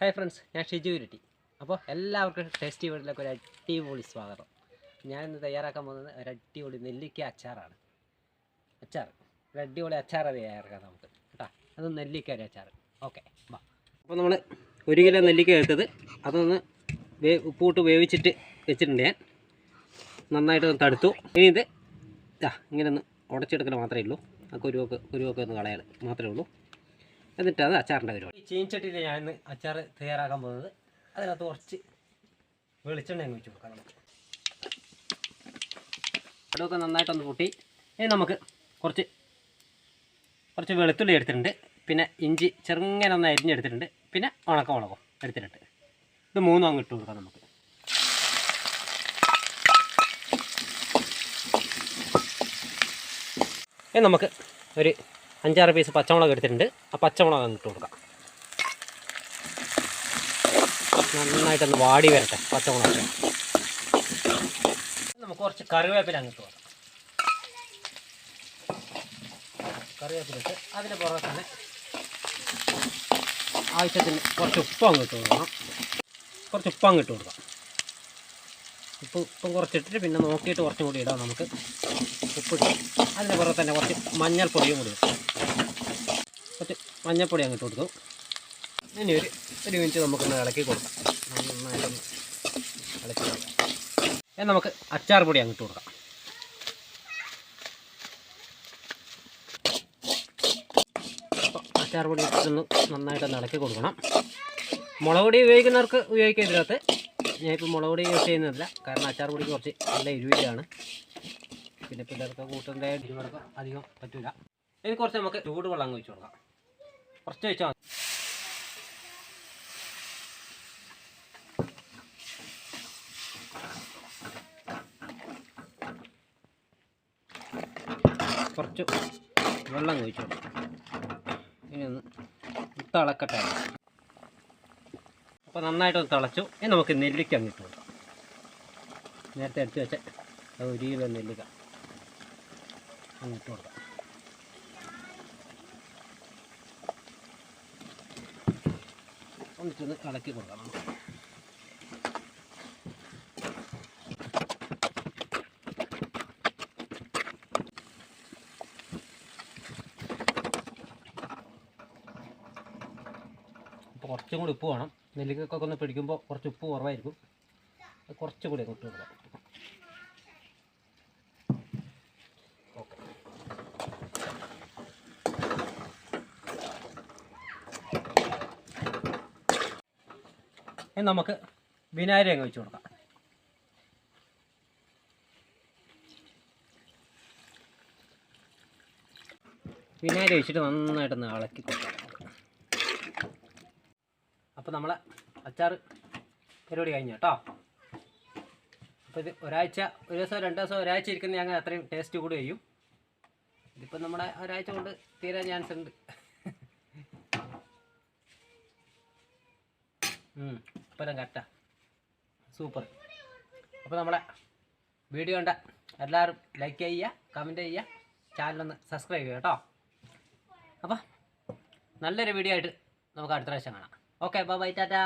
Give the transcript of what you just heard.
Hi friends ഞാൻ ഷിജു ഇരുട്ടി. അപ്പോൾ എല്ലാവർക്കും ടേസ്റ്റി വീട്ടിലേക്ക് ഒരു അടിപൊളി സ്വാഗതം. ഞാൻ ഇന്ന് തയ്യാറാക്കാൻ പോകുന്നത് ഒരു അടിപൊളി നെല്ലിക്ക അച്ചാറാണ്. അച്ചാർ. ഒരു അടിപൊളി അച്ചാർ തയ്യാറാക്കാം നമുക്ക്. കേട്ടോ? അത് നെല്ലിക്ക ഒരു അച്ചാർ. ഓക്കെ വാ. അപ്പോൾ നമ്മൾ ഒരു കിലോ നെല്ലിക്ക എടുത്തത്. അതൊന്ന് വേ ഉപ്പൂട്ട് വേവിച്ചിട്ട് വെച്ചിട്ടുണ്ട് ഞാൻ. നന്നായിട്ട് ഒന്ന് തടുത്തു ഇനി ഇത് ഇങ്ങനെ ഒന്ന് ഉടച്ചെടുക്കൽ മാത്രമേ ഉള്ളൂ. ആ കുരുവൊക്കെ കുരുവൊക്കെ ഒന്ന് കളയാൽ മാത്രമേ ഉള്ളൂ. എന്നിട്ട് അത് അച്ചാറിന്റെ പരിപാടി ഈ ചീൻചട്ടിയിൽ ഞാൻ ഇന്ന് അച്ചാർ തയ്യാറാക്കാൻ പോകുന്നത്. അതിനകത്ത് കുറച്ച് വെളിച്ചെണ്ണ അങ്ങ് വെച്ച് കൊടുക്കാം നമുക്ക്. അടുവൊക്കെ നന്നായിട്ടൊന്ന് പൊട്ടി ഇനി നമുക്ക് കുറച്ച് കുറച്ച് വെളുത്തുള്ളി എടുത്തിട്ടുണ്ട്. പിന്നെ ഇഞ്ചി ചെറുങ്ങനെ ഒന്ന് അരിഞ്ഞെടുത്തിട്ടുണ്ട്. പിന്നെ ഉണക്ക മുളകും എടുത്തിട്ടുണ്ട്. ഇത് മൂന്നും അങ്ങ് ഇട്ട് കൊടുക്കാം നമുക്ക്. ഇനി നമുക്ക് ഒരു അഞ്ചാറ് പീസ് പച്ചമുളക് എടുത്തിട്ടുണ്ട്. ആ പച്ചമുളക് അങ്ങ് ഇട്ട് കൊടുക്കാം. നന്നായിട്ടൊന്ന് വാടി വരട്ടെ പച്ചമുളക് നമുക്ക് കുറച്ച് കറിവേപ്പില അങ്ങ് ഇട്ട് കൊടുക്കാം. കറിവേപ്പില ഇട്ട് അതിന് പുറകെ തന്നെ ആവശ്യത്തിന് കുറച്ച് ഉപ്പ് അങ്ങ് ഇട്ട് കൊടുക്കണം. കുറച്ച് ഉപ്പ് അങ്ങ് ഇട്ട് കൊടുക്കാം. ഉപ്പ് ഉപ്പും കുറച്ചിട്ടിട്ട് പിന്നെ നോക്കിയിട്ട് കുറച്ചും കൂടി ഇടാം നമുക്ക്. ഉപ്പിട്ട് അതിന് പുറകെ തന്നെ കുറച്ച് മഞ്ഞൾപ്പൊടിയും കൂടി ഇടാം. കുറച്ച് മഞ്ഞപ്പൊടി അങ്ങ് ഇട്ട് കൊടുത്തു. ഇനി ഒരു ഒരു മിനിറ്റ് നമുക്കൊന്ന് ഇളക്കി കൊടുക്കാം. നന്നായിട്ടൊന്ന് ഇളക്കി കൊടുക്കാം. നമുക്ക് അച്ചാർ പൊടി അങ്ങ് ഇട്ട് കൊടുക്കാം. അച്ചാർ പൊടി ഇട്ടൊന്ന് നന്നായിട്ടൊന്ന് ഇളക്കി കൊടുക്കണം. മുളക് പൊടി ഉപയോഗിക്കുന്നവർക്ക് ഉപയോഗിക്കാം ഇതിനകത്ത് ഞാനിപ്പോൾ മുളക് പൊടി യൂസ് ചെയ്യുന്നില്ല കാരണം അച്ചാർ പൊടിക്ക് കുറച്ച് നല്ല ഇരുവിലാണ് പിന്നെ പിള്ളേർക്ക് കൂട്ടേണ്ട എരിവടക്കം അധികം പറ്റില്ല ഇനി കുറച്ച് നമുക്ക് ചൂടുവെള്ളം അങ്ങ് ഒഴിച്ച് കൊടുക്കാം. കുറച്ച് കുറച്ച് വെള്ളം കുഴിച്ചു ഇനി ഒന്ന് തിളക്കട്ടെ. അപ്പോൾ നന്നായിട്ടൊന്ന് തിളച്ചു. ഇനി നമുക്ക് നെല്ലിക്ക അങ്ങിട്ട് നേരത്തെ എടുത്ത് വെച്ച ഒരു കിലോ നെല്ലിക്ക അങ്ങ് ഇട്ട് കൊടുക്കാം. എന്നിട്ടൊന്ന് ഇളക്കി കൊടുക്കണം. കുറച്ചും കൂടി ഉപ്പ് വേണം. നെല്ലിക്കൊക്കെ ഒന്ന് പിടിക്കുമ്പോൾ കുറച്ച് ഉപ്പ് കുറവായിരിക്കും. കുറച്ചും കൂടി അങ്ങോട്ട് കൊടുക്കാം ഇനി നമുക്ക് വിനാഗിരി അങ്ങ് വെച്ച് കൊടുക്കാം. വിനാഗിരി വെച്ചിട്ട് നന്നായിട്ടൊന്ന് ഇളക്കി കൊടുക്കാം. അപ്പോൾ നമ്മളെ അച്ചാർ പരിപാടി കഴിഞ്ഞു കേട്ടോ. അപ്പോൾ ഇത് ഒരാഴ്ച ഒരു ദിവസം രണ്ട് ദിവസം ഒരാഴ്ച ഇരിക്കുന്ന ഞങ്ങൾ അത്രയും ടേസ്റ്റ് കൂടി ചെയ്യും ഇതിപ്പോൾ നമ്മുടെ ഒരാഴ്ച കൊണ്ട് തീരാൻ ചാൻസ് ഉണ്ട്. ഇപ്പം കട്ട സൂപ്പർ അപ്പോൾ നമ്മളെ വീഡിയോ ഉണ്ട് എല്ലാവരും ലൈക്ക് ചെയ്യുക കമന്റ് ചെയ്യുക ചാനലൊന്ന് സബ്സ്ക്രൈബ് ചെയ്യുക കേട്ടോ. അപ്പോൾ നല്ലൊരു വീഡിയോ ആയിട്ട് നമുക്ക് അടുത്ത പ്രാവശ്യം കാണാം. Okay bye bye tata.